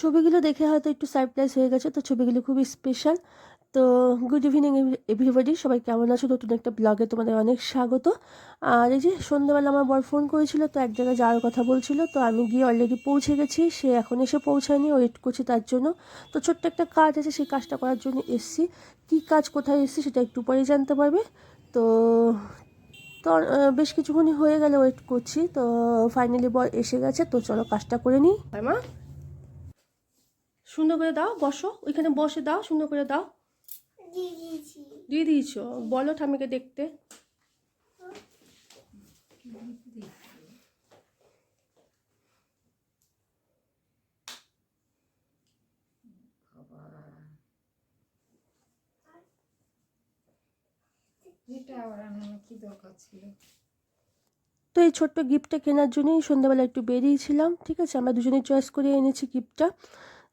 ছবিগুলো দেখে হয়তো একটু সারপ্রাইজ হয়ে গেছে, তো ছবিগুলো খুবই স্পেশাল তো গুড ইভিনিং এভরিবডি সবাই কেমন আছো? নতুন একটা ব্লগে তোমাদের অনেক স্বাগত। আর এই যে সন্ধ্যাবেলা আমার বর ফোন করেছিল, তো এক জায়গায় যাওয়ার কথা বলছিল, তো আমি গিয়ে অলরেডি পৌঁছে গেছি, সে এখন এসে পৌঁছায়নি ওয়েট করছি তার জন্য। তো ছোট্ট একটা কাজ আছে, সেই কাজটা করার জন্য এসছি। কী কাজ কোথায় এসছি সেটা একটু পরেই জানতে পারবে। তো তো বেশ কিছুক্ষণই হয়ে গেলে ওয়েট করছি, তো ফাইনালি বর এসে গেছে, তো চলো কাজটা করে নিই। মা? সুন্দর করে দাও বসো। ওইখানে বসে দাও সুন্দর করে দাও। দিয়ে দিয়েছ। বলো ঠামিকে দেখতে। এটা আবার আনানো কি দরকার ছিল? তো এই ছোট্ট গিফটটা কেনার জন্যই সন্ধ্যাবেলা একটু বেরিয়েছিলাম ঠিক আছে? আমরা দুজনেই চয়েস করে এনেছি গিফটটা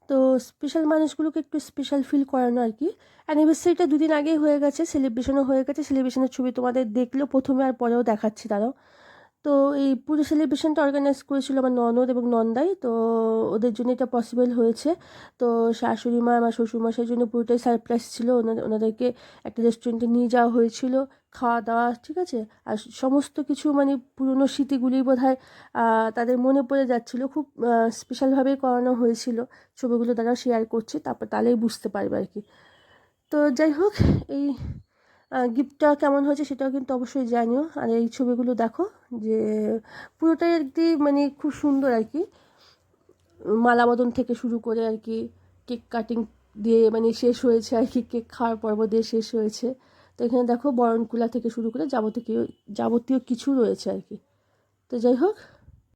তো স্পেশাল মানুষগুলোকে একটু স্পেশাল ফিল করানো আর কি। অ্যানিভার্সারিটা দুদিন আগেই হয়ে গেছে সেলিব্রেশনও হয়ে গেছে। সেলিব্রেশনের ছবি তোমাদের দেখলেও প্রথমে আর পরেও দেখাচ্ছি তারাও। তো এই পুরো সেলিব্রেশনটা অর্গানাইজ করেছিল আমার ননদ এবং নন্দাই। তো ওদের জন্য এটা পসিবল হয়েছে। তো শাশুড়ি মা, আমার শ্বশুরমশাইয়ের জন্য পুরোটাই সারপ্রাইজ ছিল। ওনাদের, ওনাদেরকে একটা রেস্টুরেন্টে নিয়ে যাওয়া হয়েছিল, খাওয়া দাওয়া, ঠিক আছে? আর সমস্ত কিছু মানে পুরনো স্মৃতিগুলি বোধ হয় তাদের মনে পড়ে যাচ্ছিল। খুব স্পেশালভাবেই করানো হয়েছিল। ছবিগুলো তারা শেয়ার করছে, তারপর তাহলেই বুঝতে পারবে আর কি। তো যাই হোক, এই গিফটটা কেমন হয়েছে সেটাও কিন্তু অবশ্যই জানিও। আর এই ছবিগুলো দেখো, যে পুরোটাই আর কি মানে খুব সুন্দর আর কি। মালা বদন থেকে শুরু করে আর কি কেক কাটিং দিয়ে মানে শেষ হয়েছে আর কি, কেক খাওয়ার পর্ব দিয়ে শেষ হয়েছে। তো এখানে দেখো বরণকুলা থেকে শুরু করে যাবতীয় যাবতীয় কিছু রয়েছে আর কি। তো যাই হোক